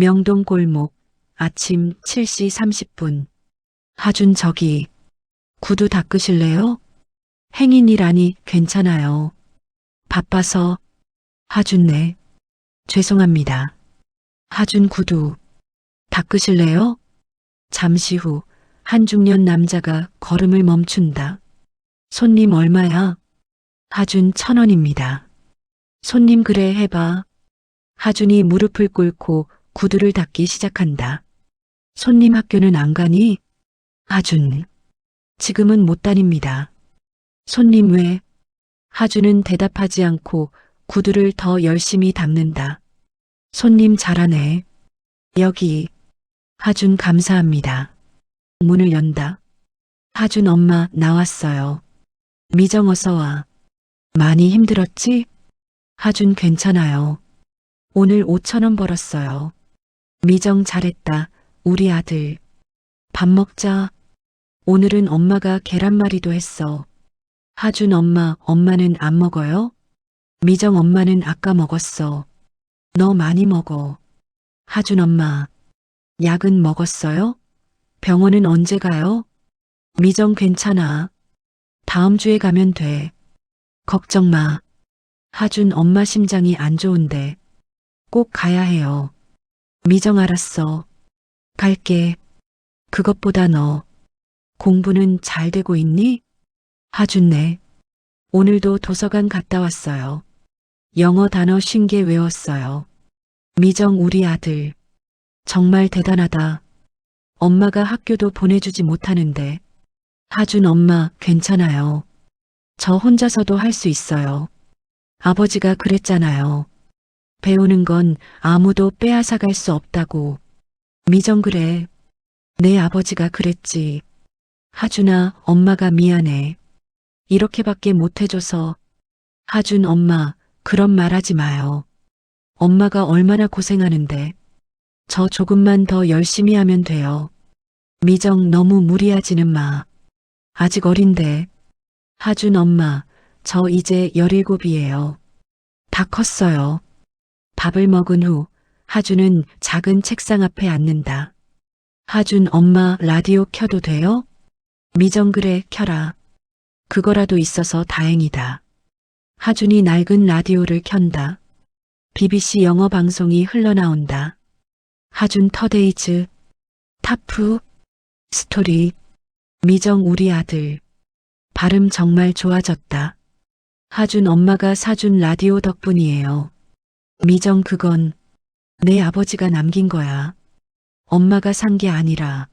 명동 골목 아침 7시 30분. 하준 저기 구두 닦으실래요? 행인이라니 괜찮아요. 바빠서 하준 네. 죄송합니다. 하준 구두 닦으실래요? 잠시 후 한 중년 남자가 걸음을 멈춘다. 손님 얼마야? 하준 천 원입니다. 손님 그래 해봐. 하준이 무릎을 꿇고 구두를 닦기 시작한다. 손님 학교는 안 가니? 하준. 지금은 못 다닙니다. 손님 왜? 하준은 대답하지 않고 구두를 더 열심히 닦는다. 손님 잘하네. 여기. 하준 감사합니다. 문을 연다. 하준 엄마 나왔어요. 미정 어서 와. 많이 힘들었지? 하준 괜찮아요. 오늘 5천 원 벌었어요. 미정 잘했다. 우리 아들. 밥 먹자. 오늘은 엄마가 계란말이도 했어. 하준 엄마, 엄마는 안 먹어요? 미정 엄마는 아까 먹었어. 너 많이 먹어. 하준 엄마. 약은 먹었어요? 병원은 언제 가요? 미정 괜찮아. 다음 주에 가면 돼. 걱정 마. 하준 엄마 심장이 안 좋은데. 꼭 가야 해요. 미정 알았어. 갈게. 그것보다 너. 공부는 잘 되고 있니? 하준 네. 오늘도 도서관 갔다 왔어요. 영어 단어 50개 외웠어요. 미정 우리 아들. 정말 대단하다. 엄마가 학교도 보내주지 못하는데. 하준 엄마 괜찮아요. 저 혼자서도 할 수 있어요. 아버지가 그랬잖아요. 배우는 건 아무도 빼앗아 갈 수 없다고. 미정 그래. 내 아버지가 그랬지. 하준아, 엄마가 미안해. 이렇게밖에 못해줘서. 하준 엄마, 그런 말 하지 마요. 엄마가 얼마나 고생하는데. 저 조금만 더 열심히 하면 돼요. 미정 너무 무리하지는 마. 아직 어린데. 하준 엄마, 저 이제 17이에요. 다 컸어요. 밥을 먹은 후 하준은 작은 책상 앞에 앉는다. 하준 엄마 라디오 켜도 돼요? 미정 그래 켜라. 그거라도 있어서 다행이다. 하준이 낡은 라디오를 켠다. BBC 영어 방송이 흘러나온다. 하준 터데이즈, 타프, 스토리, 미정 우리 아들. 발음 정말 좋아졌다. 하준 엄마가 사준 라디오 덕분이에요. 미정 그건 내 아버지가 남긴 거야. 엄마가 산 게 아니라.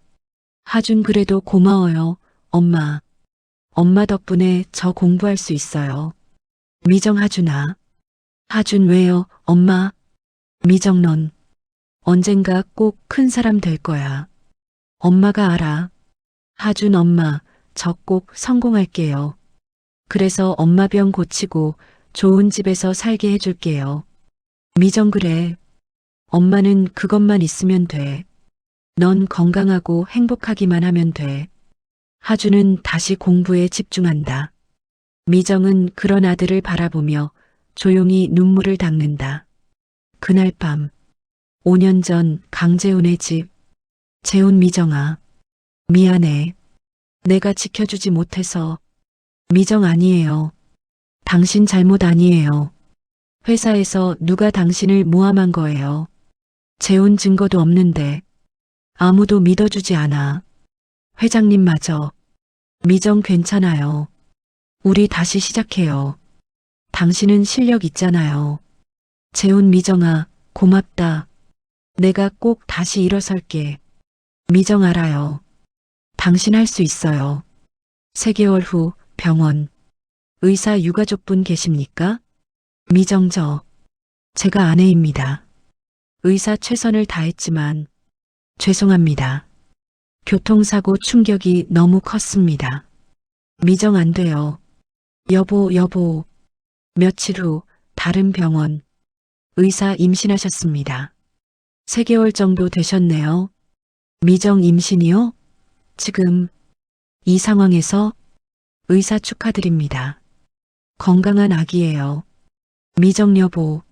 하준 그래도 고마워요, 엄마. 엄마 덕분에 저 공부할 수 있어요. 미정 하준아. 하준 왜요, 엄마? 미정 넌 언젠가 꼭 큰 사람 될 거야. 엄마가 알아. 하준 엄마, 저 꼭 성공할게요. 그래서 엄마 병 고치고 좋은 집에서 살게 해줄게요. 미정 그래. 엄마는 그것만 있으면 돼. 넌 건강하고 행복하기만 하면 돼. 하주는 다시 공부에 집중한다. 미정은 그런 아들을 바라보며 조용히 눈물을 닦는다. 그날 밤, 5년 전 강재훈의 집. 재훈 미정아, 미안해. 내가 지켜주지 못해서. 미정 아니에요. 당신 잘못 아니에요. 회사에서 누가 당신을 모함한 거예요. 재혼 증거도 없는데 아무도 믿어주지 않아. 회장님 마저 미정 괜찮아요. 우리 다시 시작해요. 당신은 실력 있잖아요. 재훈 미정아 고맙다. 내가 꼭 다시 일어설게. 미정 알아요. 당신 할 수 있어요. 3개월 후 병원. 의사 유가족분 계십니까? 미정 저. 제가 아내입니다. 의사 최선을 다했지만 죄송합니다. 교통사고 충격이 너무 컸습니다. 미정 안 돼요. 여보, 여보. 며칠 후 다른 병원. 의사 임신하셨습니다. 3개월 정도 되셨네요. 미정 임신이요? 지금 이 상황에서 의사 축하드립니다. 건강한 아기예요. 미정 여보,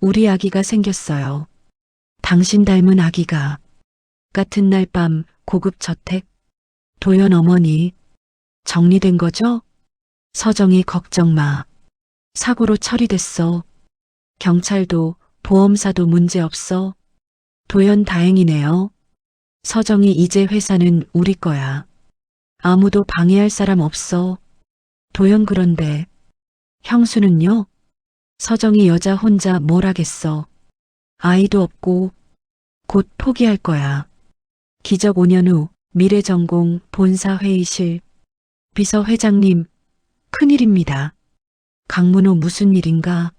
우리 아기가 생겼어요. 당신 닮은 아기가 같은 날 밤 고급 저택 도연 어머니 정리된 거죠? 서정이 걱정 마. 사고로 처리됐어. 경찰도 보험사도 문제 없어. 도연 다행이네요. 서정이 이제 회사는 우리 거야. 아무도 방해할 사람 없어. 도연 그런데 형수는요? 서정이 여자 혼자 뭘 하겠어. 아이도 없고 곧 포기할 거야. 기적 5년 후 미래전공 본사 회의실 비서 회장님 큰일입니다. 강문호 무슨 일인가?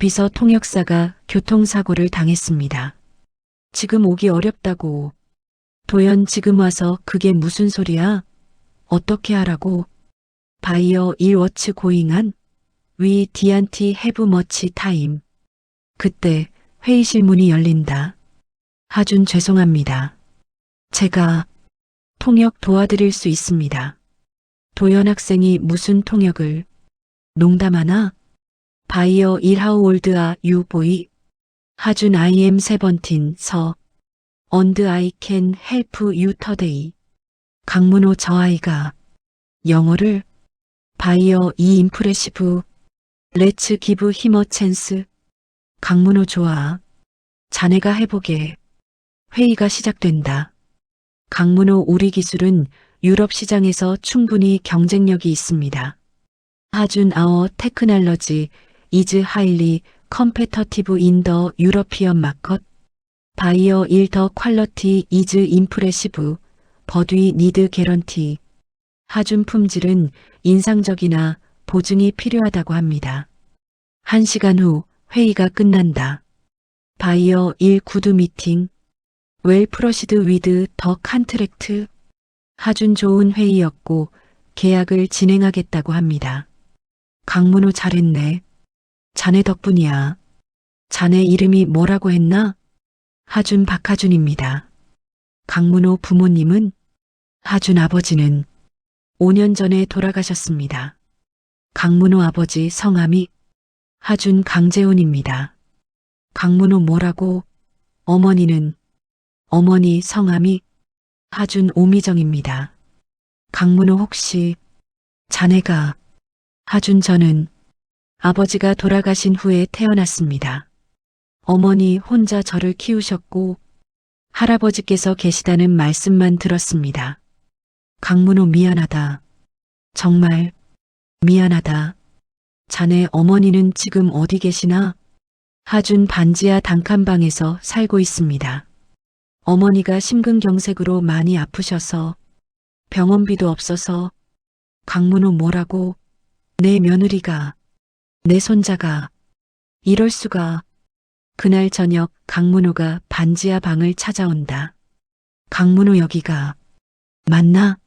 비서 통역사가 교통사고를 당했습니다. 지금 오기 어렵다고. 도연 지금 와서 그게 무슨 소리야? 어떻게 하라고? 바이어 일워치 고잉한? 위 디안티 해브 머치 타임. 그때 회의실 문이 열린다. 하준 죄송합니다. 제가 통역 도와드릴 수 있습니다. 도연 학생이 무슨 통역을 농담하나? 바이어 일하우 올드아 유보이 하준 아이엠 세번틴 서 언드 아이 캔 헬프 유 터데이 강문호 저 아이가 영어를 바이어 이 임프레시브 레츠 기브 히머 찬스 강문호 좋아. 자네가 해보게. 회의가 시작된다. 강문호 우리 기술은 유럽 시장에서 충분히 경쟁력이 있습니다. 하준 아워 테크놀로지 이즈 하일리 컴페터티브 인 더 유러피언 마컷 바이어 일 더 퀄러티 이즈 인프레시브 버드위 니드 개런티. 하준 품질은 인상적이나 보증이 필요하다고 합니다. 한 시간 후 회의가 끝난다. 바이어 1 구두 미팅 웰 프로시드 위드 더 컨트랙트 하준 좋은 회의였고 계약을 진행하겠다고 합니다. 강문호 잘했네. 자네 덕분이야. 자네 이름이 뭐라고 했나? 하준 박하준입니다. 강문호 부모님은 하준 아버지는 5년 전에 돌아가셨습니다. 강문호 아버지 성함이 하준 강재훈입니다. 강문호 뭐라고? 어머니는 어머니 성함이 하준 오미정입니다. 강문호 혹시 자네가 하준 저는 아버지가 돌아가신 후에 태어났습니다. 어머니 혼자 저를 키우셨고 할아버지께서 계시다는 말씀만 들었습니다. 강문호 미안하다. 정말 미안하다. 자네 어머니는 지금 어디 계시나? 하준 반지하 단칸방에서 살고 있습니다. 어머니가 심근경색으로 많이 아프셔서 병원비도 없어서 강문호 뭐라고 내 며느리가 내 손자가 이럴 수가 그날 저녁 강문호가 반지하 방을 찾아온다. 강문호 여기가 맞나?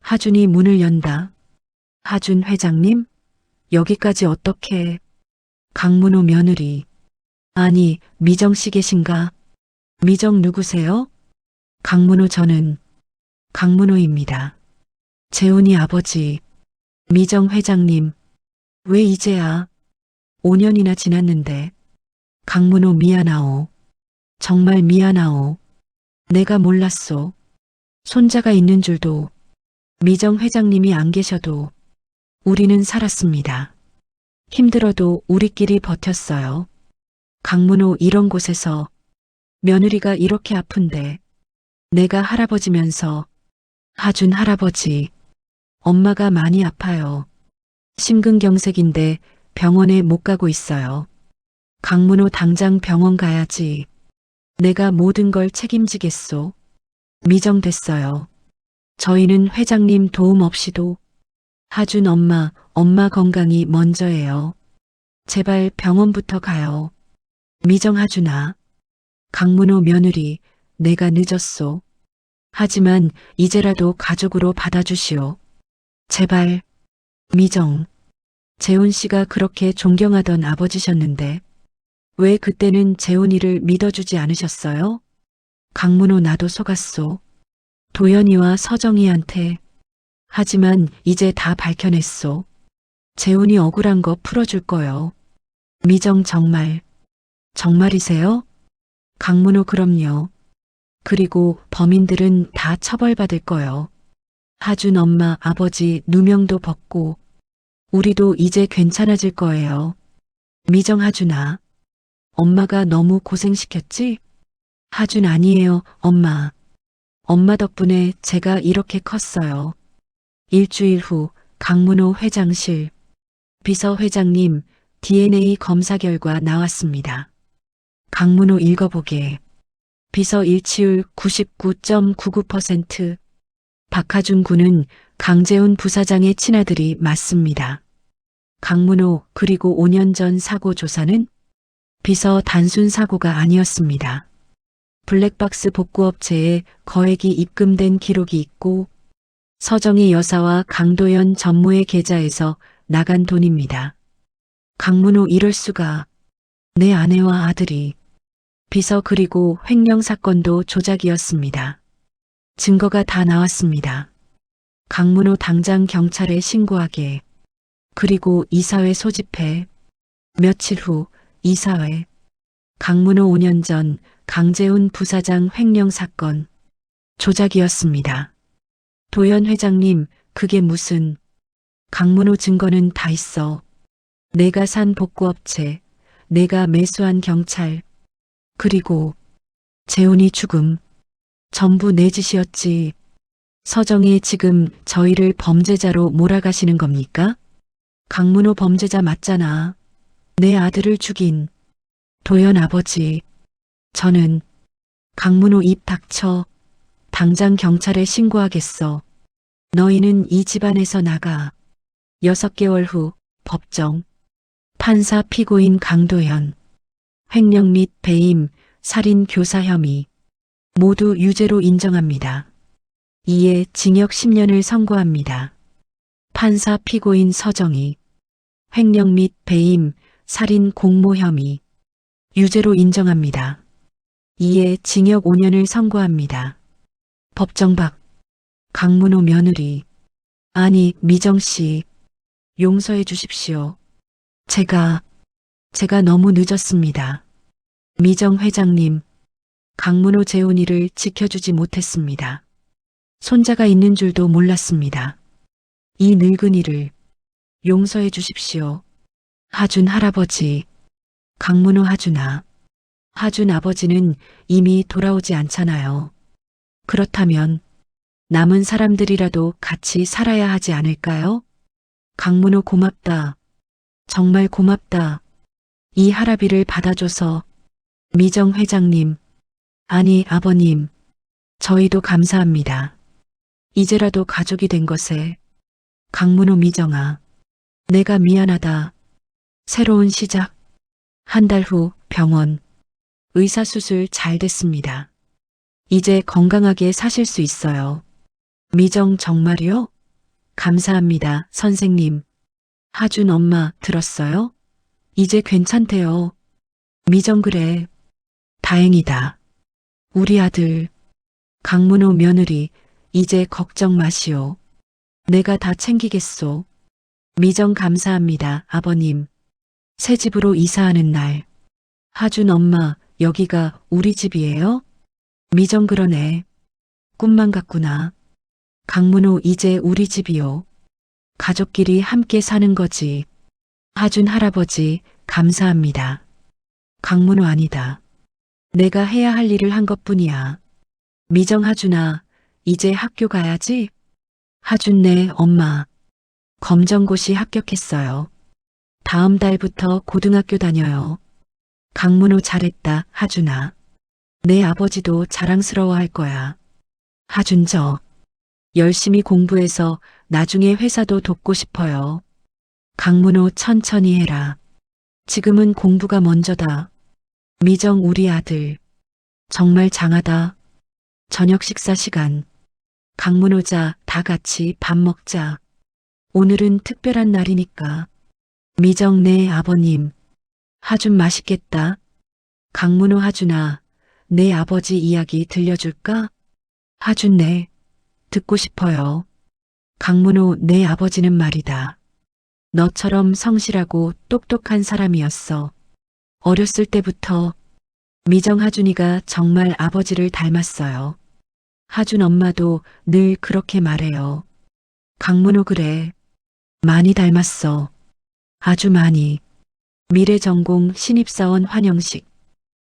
하준이 문을 연다. 하준 회장님? 여기까지 어떻게? 강문호 며느리. 아니, 미정 씨 계신가? 미정 누구세요? 강문호 저는 강문호입니다. 재훈이 아버지. 미정 회장님. 왜 이제야? 5년이나 지났는데. 강문호 미안하오. 정말 미안하오. 내가 몰랐소. 손자가 있는 줄도 미정 회장님이 안 계셔도 우리는 살았습니다. 힘들어도 우리끼리 버텼어요. 강문호 이런 곳에서 며느리가 이렇게 아픈데 내가 할아버지면서 하준 할아버지 엄마가 많이 아파요. 심근경색인데 병원에 못 가고 있어요. 강문호 당장 병원 가야지. 내가 모든 걸 책임지겠소. 미정됐어요. 저희는 회장님 도움 없이도 하준 엄마, 엄마 건강이 먼저예요. 제발 병원부터 가요. 미정 하준아. 강문호 며느리, 내가 늦었소. 하지만 이제라도 가족으로 받아주시오. 제발. 미정. 재훈 씨가 그렇게 존경하던 아버지셨는데 왜 그때는 재훈이를 믿어주지 않으셨어요? 강문호 나도 속았소. 도연이와 서정이한테. 하지만 이제 다 밝혀냈소. 재훈이 억울한 거 풀어줄 거요. 미정 정말. 정말이세요? 강문호 그럼요. 그리고 범인들은 다 처벌받을 거요. 하준 엄마 아버지 누명도 벗고 우리도 이제 괜찮아질 거예요. 미정 하준아. 엄마가 너무 고생시켰지? 하준 아니에요, 엄마. 엄마 덕분에 제가 이렇게 컸어요. 일주일 후 강문호 회장실. 비서 회장님 DNA 검사 결과 나왔습니다. 강문호 읽어보게. 비서 일치율 99.99%. 박하준 군은 강재훈 부사장의 친아들이 맞습니다. 강문호 그리고 5년 전 사고 조사는 비서 단순 사고가 아니었습니다. 블랙박스 복구업체에 거액이 입금된 기록이 있고 서정희 여사와 강도연 전무의 계좌에서 나간 돈입니다. 강문호 이럴 수가 내 아내와 아들이 비서 그리고 횡령 사건도 조작이었습니다. 증거가 다 나왔습니다. 강문호 당장 경찰에 신고하게 그리고 이사회 소집해 며칠 후 이사회 강문호 5년 전 강재훈 부사장 횡령 사건 조작이었습니다. 도연 회장님 그게 무슨 강문호 증거는 다 있어. 내가 산 복구업체, 내가 매수한 경찰, 그리고 재훈이 죽음 전부 내 짓이었지. 서정이 지금 저희를 범죄자로 몰아가시는 겁니까? 강문호 범죄자 맞잖아. 내 아들을 죽인 도연 아버지. 저는 강문호 입 닥쳐. 당장 경찰에 신고하겠어. 너희는 이 집안에서 나가. 여섯 개월 후 법정. 판사 피고인 강도현. 횡령 및 배임, 살인 교사 혐의. 모두 유죄로 인정합니다. 이에 징역 10년을 선고합니다. 판사 피고인 서정희. 횡령 및 배임, 살인 공모 혐의. 유죄로 인정합니다. 이에 징역 5년을 선고합니다. 법정 밖. 강문호 며느리. 아니, 미정씨. 용서해 주십시오. 제가, 제가 너무 늦었습니다. 미정 회장님, 강문호 재훈이를 지켜주지 못했습니다. 손자가 있는 줄도 몰랐습니다. 이 늙은이를 용서해 주십시오. 하준 할아버지, 강문호 하준아. 하준 아버지는 이미 돌아오지 않잖아요. 그렇다면 남은 사람들이라도 같이 살아야 하지 않을까요? 강문호 고맙다. 정말 고맙다. 이 할아비를 받아줘서 미정 회장님, 아니 아버님, 저희도 감사합니다. 이제라도 가족이 된 것에 강문호 미정아, 내가 미안하다. 새로운 시작. 한 달 후 병원. 의사수술 잘 됐습니다. 이제 건강하게 사실 수 있어요. 미정 정말요? 감사합니다, 선생님. 하준 엄마 들었어요? 이제 괜찮대요. 미정 그래. 다행이다. 우리 아들. 강문호 며느리, 이제 걱정 마시오. 내가 다 챙기겠소. 미정 감사합니다, 아버님. 새 집으로 이사하는 날. 하준 엄마, 여기가 우리 집이에요? 미정 그러네. 꿈만 같구나. 강문호 이제 우리 집이요. 가족끼리 함께 사는 거지. 하준 할아버지, 감사합니다. 강문호 아니다. 내가 해야 할 일을 한 것뿐이야. 미정 하준아, 이제 학교 가야지? 하준 네 엄마. 검정고시 합격했어요. 다음 달부터 고등학교 다녀요. 강문호 잘했다, 하준아. 내 아버지도 자랑스러워 할 거야. 하준 저. 열심히 공부해서 나중에 회사도 돕고 싶어요. 강문호 천천히 해라. 지금은 공부가 먼저다. 미정 우리 아들. 정말 장하다. 저녁 식사 시간. 강문호자 다 같이 밥 먹자. 오늘은 특별한 날이니까. 미정 내 아버님. 하준 맛있겠다. 강문호 하준아, 내 아버지 이야기 들려줄까? 하준 네. 듣고 싶어요. 강문호 내 아버지는 말이다. 너처럼 성실하고 똑똑한 사람이었어. 어렸을 때부터 미정 하준이가 정말 아버지를 닮았어요. 하준 엄마도 늘 그렇게 말해요. 강문호 그래. 많이 닮았어. 아주 많이. 미래 전공 신입사원 환영식.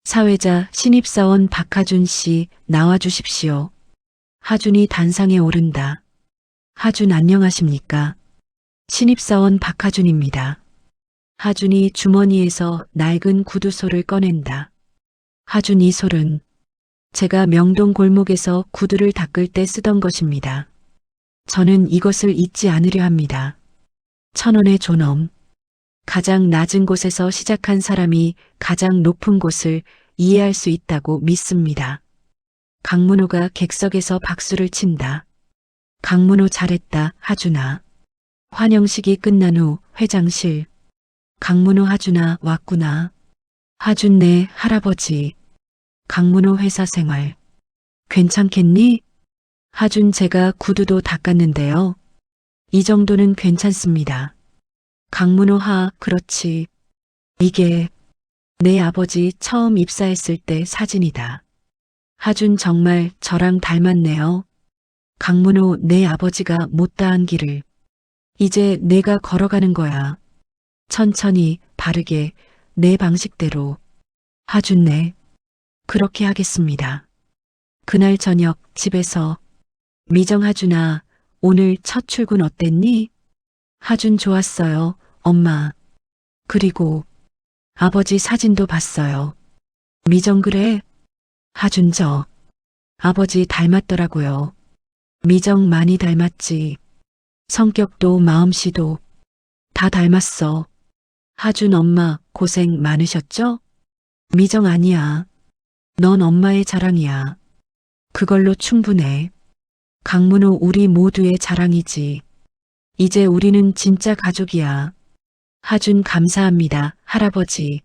사회자 신입사원 박하준 씨 나와주십시오. 하준이 단상에 오른다. 하준 안녕하십니까? 신입사원 박하준입니다. 하준이 주머니에서 낡은 구두솔을 꺼낸다. 하준 이 솔은 제가 명동 골목에서 구두를 닦을 때 쓰던 것입니다. 저는 이것을 잊지 않으려 합니다. 천 원의 존엄. 가장 낮은 곳에서 시작한 사람이 가장 높은 곳을 이해할 수 있다고 믿습니다. 강문호가 객석에서 박수를 친다. 강문호 잘했다, 하준아. 환영식이 끝난 후 회장실. 강문호 하준아 왔구나. 하준 내 할아버지. 강문호 회사 생활. 괜찮겠니? 하준 제가 구두도 닦았는데요. 이 정도는 괜찮습니다. 강문호 하, 그렇지. 이게 내 아버지 처음 입사했을 때 사진이다. 하준 정말 저랑 닮았네요. 강문호 내 아버지가 못다한 길을 이제 내가 걸어가는 거야. 천천히 바르게 내 방식대로 하준 네 그렇게 하겠습니다. 그날 저녁 집에서 미정 하준아 오늘 첫 출근 어땠니? 하준 좋았어요, 엄마. 그리고 아버지 사진도 봤어요. 미정 그래? 하준 저 아버지 닮았더라고요. 미정 많이 닮았지. 성격도 마음씨도 다 닮았어. 하준 엄마 고생 많으셨죠? 미정 아니야. 넌 엄마의 자랑이야. 그걸로 충분해. 강문호 우리 모두의 자랑이지. 이제 우리는 진짜 가족이야. 하준 감사합니다, 할아버지.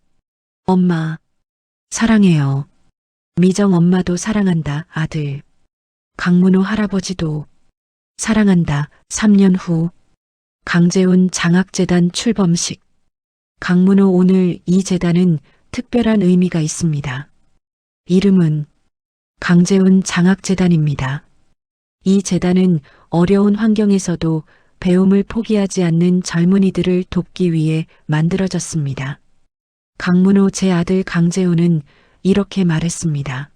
엄마, 사랑해요. 미정 엄마도 사랑한다, 아들. 강문호 할아버지도 사랑한다, 3년 후. 강재훈 장학재단 출범식. 강문호 오늘 이 재단은 특별한 의미가 있습니다. 이름은 강재훈 장학재단입니다. 이 재단은 어려운 환경에서도 배움을 포기하지 않는 젊은이들을 돕기 위해 만들어졌습니다. 강문호 제 아들 강재훈은 이렇게 말했습니다.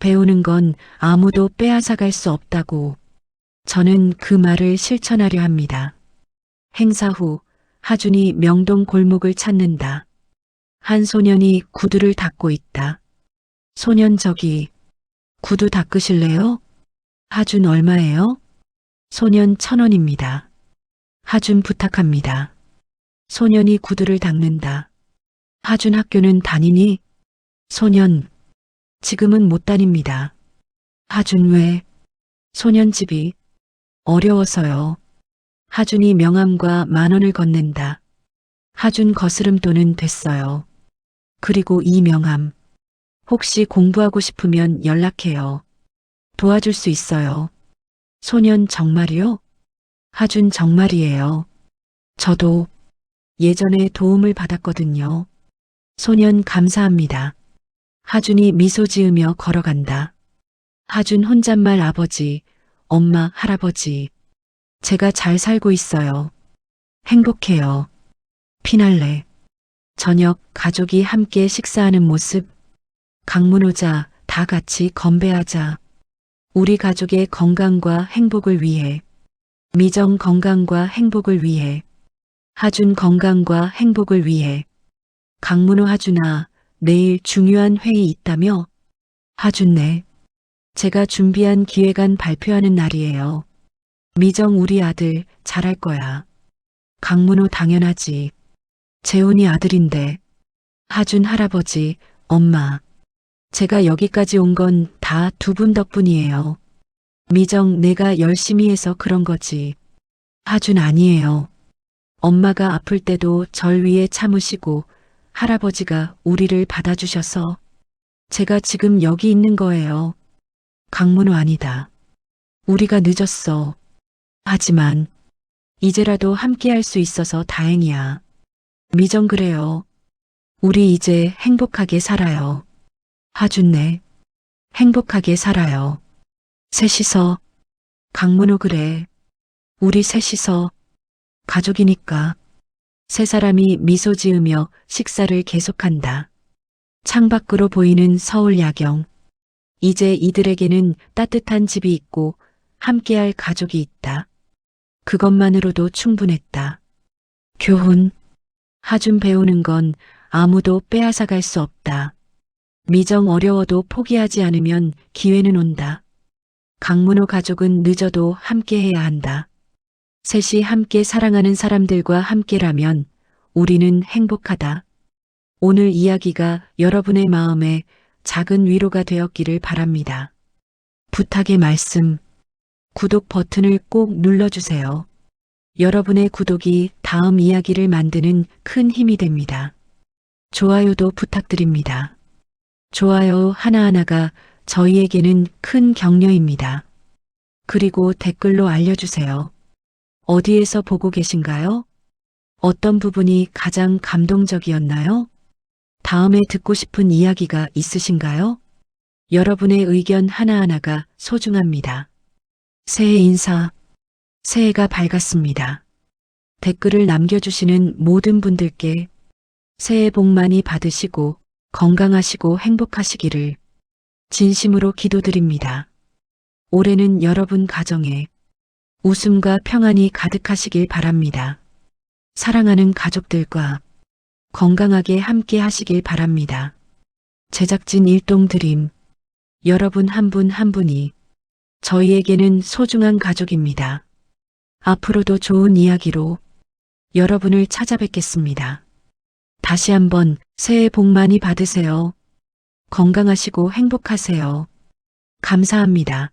배우는 건 아무도 빼앗아갈 수 없다고. 저는 그 말을 실천하려 합니다. 행사 후 하준이 명동 골목을 찾는다. 한 소년이 구두를 닦고 있다. 소년 저기 구두 닦으실래요? 하준 얼마예요? 소년 천 원입니다. 하준 부탁합니다. 소년이 구두를 닦는다. 하준 학교는 다니니? 소년, 지금은 못 다닙니다. 하준 왜? 소년 집이 어려워서요. 하준이 명함과 만 원을 건넨다. 하준 거스름 돈은 됐어요. 그리고 이 명함. 혹시 공부하고 싶으면 연락해요. 도와줄 수 있어요. 소년 정말이요? 하준 정말이에요. 저도 예전에 도움을 받았거든요. 소년 감사합니다. 하준이 미소 지으며 걸어간다. 하준 혼잣말 아버지, 엄마, 할아버지. 제가 잘 살고 있어요. 행복해요. 피날레. 저녁 가족이 함께 식사하는 모습. 강문호자 다 같이 건배하자. 우리 가족의 건강과 행복을 위해. 미정 건강과 행복을 위해. 하준 건강과 행복을 위해. 강문호 하준아, 내일 중요한 회의 있다며? 하준 네. 제가 준비한 기획안 발표하는 날이에요. 미정 우리 아들 잘할 거야. 강문호 당연하지. 재훈이 아들인데. 하준 할아버지, 엄마. 제가 여기까지 온 건 다 두 분 덕분이에요. 미정 내가 열심히 해서 그런 거지. 하준 아니에요. 엄마가 아플 때도 절 위해 참으시고 할아버지가 우리를 받아주셔서 제가 지금 여기 있는 거예요. 강문호 아니다. 우리가 늦었어. 하지만 이제라도 함께 할 수 있어서 다행이야. 미정 그래요. 우리 이제 행복하게 살아요. 하준네. 행복하게 살아요. 셋이서. 강문호 그래. 우리 셋이서. 가족이니까. 세 사람이 미소 지으며 식사를 계속한다. 창밖으로 보이는 서울 야경. 이제 이들에게는 따뜻한 집이 있고 함께할 가족이 있다. 그것만으로도 충분했다. 교훈. 하준 배우는 건 아무도 빼앗아갈 수 없다. 미정 어려워도 포기하지 않으면 기회는 온다. 강문호 가족은 늦어도 함께 해야 한다. 셋이 함께 사랑하는 사람들과 함께라면 우리는 행복하다. 오늘 이야기가 여러분의 마음에 작은 위로가 되었기를 바랍니다. 부탁의 말씀. 구독 버튼을 꼭 눌러주세요. 여러분의 구독이 다음 이야기를 만드는 큰 힘이 됩니다. 좋아요도 부탁드립니다. 좋아요 하나하나가 저희에게는 큰 격려입니다. 그리고 댓글로 알려주세요. 어디에서 보고 계신가요? 어떤 부분이 가장 감동적이었나요? 다음에 듣고 싶은 이야기가 있으신가요? 여러분의 의견 하나하나가 소중합니다. 새해 인사, 새해가 밝았습니다. 댓글을 남겨주시는 모든 분들께 새해 복 많이 받으시고 건강하시고 행복하시기를 진심으로 기도드립니다. 올해는 여러분 가정에 웃음과 평안이 가득하시길 바랍니다. 사랑하는 가족들과 건강하게 함께 하시길 바랍니다. 제작진 일동 드림. 여러분 한분한 분이 저희에게는 소중한 가족입니다. 앞으로도 좋은 이야기로 여러분을 찾아뵙겠습니다. 다시 한번 새해 복 많이 받으세요. 건강하시고 행복하세요. 감사합니다.